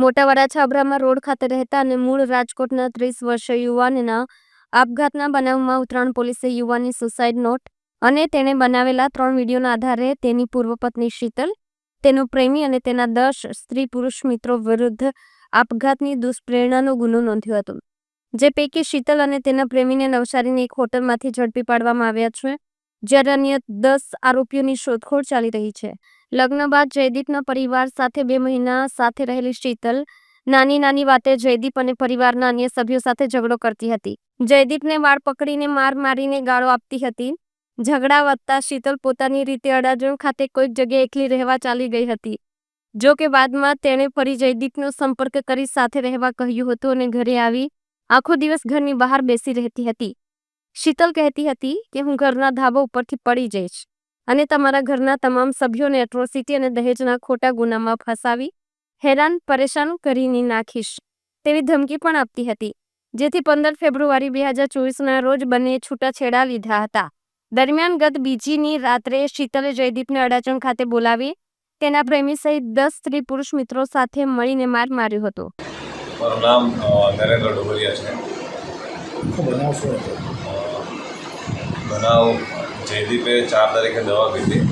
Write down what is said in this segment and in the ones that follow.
મોટા વરાછાબરામાં રોડ ખાતે રહેતા અને મૂળ રાજકોટના ત્રીસ વર્ષીય યુવાનના આપઘાતના બનાવમાં ઉત્તરાયણ પોલીસે યુવાનની સુસાઇડ નોટ અને તેણે બનાવેલા ત્રણ વિડીયોના આધારે તેની પૂર્વ પત્ની શીતલ, તેનો પ્રેમી અને તેના દસ સ્ત્રી પુરુષ મિત્રો વિરુદ્ધ આપઘાતની દુષ્પ્રેરણાનો ગુનો નોંધ્યો હતો, જે પૈકી શીતલ અને તેના પ્રેમીને નવસારીની એક હોટલમાંથી ઝડપી પાડવામાં આવ્યા છે, જ્યારે અન્ય દસ આરોપીઓની શોધખોળ ચાલી રહી છે. લગ્ન બાદ જયદીપના પરિવાર સાથે બે મહિના સાથે રહેલી શીતલ નાની નાની વાતે જયદીપ અને પરિવારના અન્ય સભ્યો સાથે ઝઘડો કરતી હતી. જયદીપને વાળ પકડીને માર મારીને ગાળો આપતી હતી. ઝઘડા વધતા શીતલ પોતાની રીતે અડાજણ ખાતે કોઈક જગ્યાએ એકલી રહેવા ચાલી ગઈ હતી. જો કે બાદમાં તેણે ફરી જયદીપનો સંપર્ક કરી સાથે રહેવા કહ્યું હતું અને ઘરે આવી આખો દિવસ ઘરની બહાર બેસી રહેતી હતી. શીતલ કહેતી હતી કે હું ઘરના ધાબા ઉપરથી પડી જઈશ. અને તમારા ઘરના તમામ સભ્યોને એટ્રોસિટી અને દહેજના ખોટા ગુનામાં ફસાવી હેરાન પરેશાન કરીને નાખીશ તેવી ધમકી પણ આપતી હતી જેથી પંદર ફેબ્રુઆરી બે હજાર ચોવીસના રોજ બંને છૂટાછેડા લીધા હતા. દરમિયાન ગત બીજીની રાત્રે શીતલે જયદીપને અડાચણ ખાતે બોલાવી તેના પ્રેમી સહિત દસ સ્ત્રી પુરુષ મિત્રો સાથે મળીને માર માર્યો હતો. મારું નામ નરેન્દ્ર ડોબરિયા છે. બનાવ જયદીપે ચાર તારીખે દવા પીધી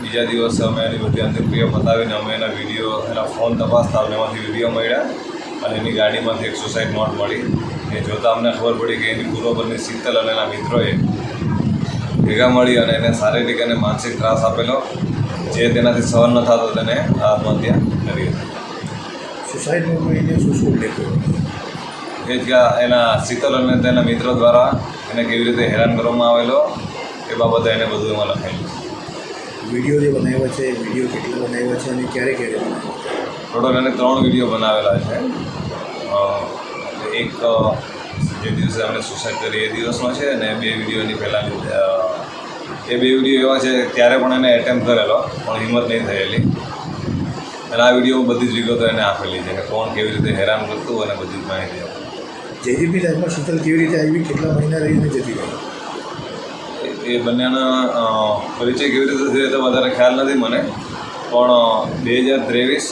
બીજા દિવસે અમે એની બધી અંતિમક્રિયા પતાવીને અમે એના વીડિયો, એના ફોન તપાસતા અમને એમાંથી વીડિયો મળ્યા અને એની ગાડીમાંથી એક સુસાઇડ નોટ મળી. એ જોતાં અમને ખબર પડી કે એની પૂર્વપરની શીતલ અને એના મિત્રોએ ભેગા મળી અને એને શારીરિક અને માનસિક ત્રાસ આપેલો. જે તેનાથી સહન ન થતો તેને આત્મહત્યા કરી હતી. સુસાઇડનો કોઈને શું શું ઉલ્લેખ એ ત્યાં એના શીતલ અને તેના મિત્રો દ્વારા એને કેવી રીતે હેરાન કરવામાં આવેલો એ બાબતે એને બધું એમાં લખેલું વીડિયો જે બનાવ્યો છે વીડિયો કેટલો બનાવ્યો છે અને ક્યારે ક્યારે ટોટલ એને ત્રણ વીડિયો બનાવેલા છે. એક જે દિવસે અમે સુસાઇડ કરી એ દિવસનો છે અને બે વિડીયોની પહેલાં એ બે વીડિયો એવા છે ત્યારે પણ એને એટેમ્પ કરેલો પણ હિંમત નહીં થયેલી. અને આ વીડિયો બધી જ વિગતો એને આપેલી છે કે કોણ કેવી રીતે હેરાન કરતું અને બધી જ માહિતી આપી જયદીપની લાઈફમાં શીતલ કેવી રીતે આવી, કેટલા મહિના રહીને જતી રહી? એ બંનેના પરિચય કેવી રીતે થયો તો વધારે ખ્યાલ નથી મને. પણ બે હજાર ત્રેવીસ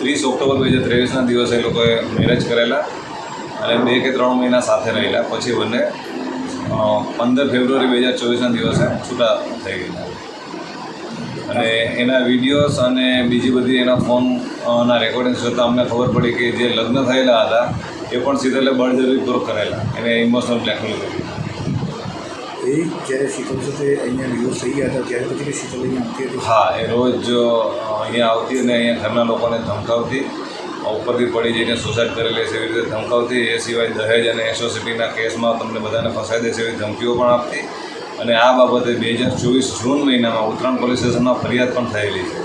ત્રીસ ઓક્ટોબર બે હજાર ત્રેવીસના દિવસે એ લોકોએ મેરેજ કરેલા અને બે કે ત્રણ મહિના સાથે રહેલા. પછી બંને પંદર ફેબ્રુઆરી બે હજાર ચોવીસના દિવસે છૂટા થઈ ગયેલા. અને એના વિડીયોઝ અને બીજી બધી એના ફોનના રેકોર્ડિંગ્સ રેકોર્ડિંગ જોતાં અમને ખબર પડી કે જે લગ્ન થયેલા હતા એ પણ સીધેલે બળજબરીપૂર્વક કરેલા એને ઇમોશનલ બ્લેકમેલ કર્યું એ જ્યારે શીતલ સાથે અહીંયા ડિવોર્સ થઈ ગયા હતા ત્યારે પછી શીતલ અહીંયા આવતી હતી? હા એ રોજ અહીંયા આવતી અને અહીંયા ઘરના લોકોને ધમકાવતી ઉપરથી પડી જઈને સુસાઇડ કરેલી છે એવી રીતે ધમકાવતી. એ સિવાય દહેજ અને એસોસિટીના કેસમાં તમને બધાને ફસાઈ દેશે એવી ધમકીઓ પણ આપતી. અને આ બાબતે બે હજાર ચોવીસ જૂન મહિનામાં ઉત્તરાયણ પોલીસ સ્ટેશનમાં ફરિયાદ પણ થયેલી છે.